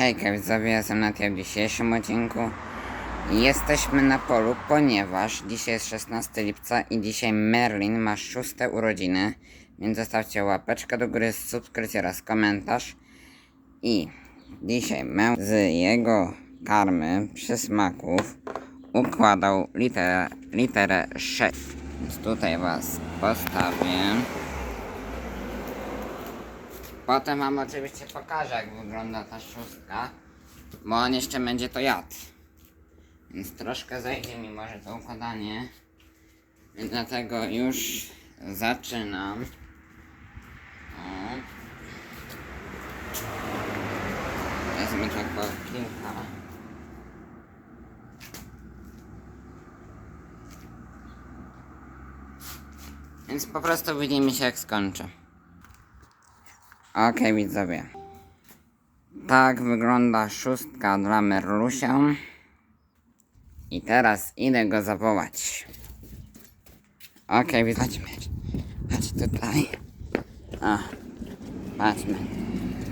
Hejka widzowie, jestem na w dzisiejszym odcinku. Jesteśmy na polu, ponieważ dzisiaj jest 16 lipca i dzisiaj Merlin ma szóste urodziny. Więc zostawcie łapeczkę do góry, subskrypcję oraz komentarz. I dzisiaj mę z jego karmy przysmaków układał literę, literę 6. Więc tutaj was postawię. Potem wam oczywiście pokażę jak wygląda ta szóstka, bo on jeszcze będzie to jadł. Więc troszkę zajdzie mi może to układanie. Więc dlatego już zaczynam. O. Wezmę tak po kilka. Więc po prostu widzimy się jak skończę. Okej widzowie. Tak wygląda szóstka dla Merlusia. I teraz idę go zawołać. Okej, okay, chodźmy. Chodź tutaj. O, patrzmy.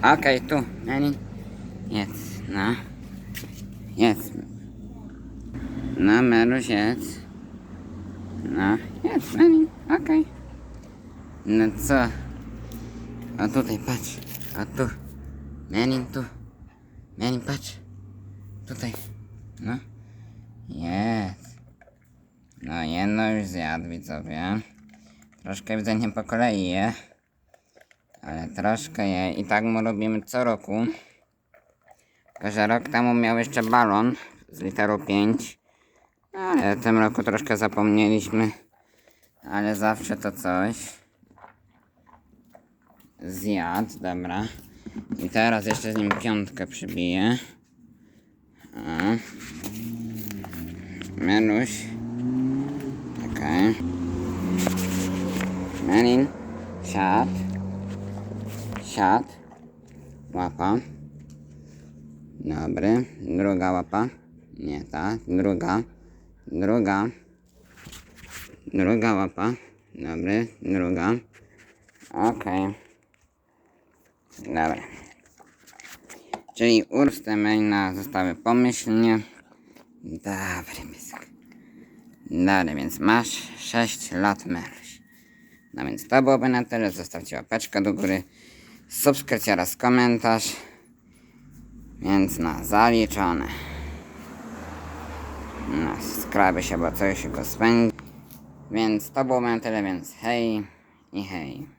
Okej, tu, Meni. Jest, no. Jest. No, Merluś jest. No, jest, Meni. Okej. No co? A tutaj patrz. A tu. Menin tu. Menin patrz. Tutaj. No. Jest. No jedno już zjadł widzowie. Troszkę widzę nie po kolei je. Ale troszkę je. I tak mu robimy co roku. Tylko, że rok temu miał jeszcze balon z literą 5. Ale w tym roku troszkę zapomnieliśmy. Ale zawsze to coś zjadł, dobra. I teraz jeszcze z nim piątkę przybiję. O. Meluś. Czekaj. Melin. Siad. Siad. Łapa. Dobry. Druga łapa. Nie ta. Druga. Druga. Druga łapa. Dobry. Druga. Okej. Dobra. Czyli ursty maina zostały pomyślnie. Dobry pysk. Dobry, więc masz 6 lat Meluś. No więc to byłoby na tyle. Zostawcie łapeczkę do góry, subskrypcja oraz komentarz. Więc no, zaliczone. No, skraby się, bo coś go spędzi. Więc to było na tyle, więc hej i hej.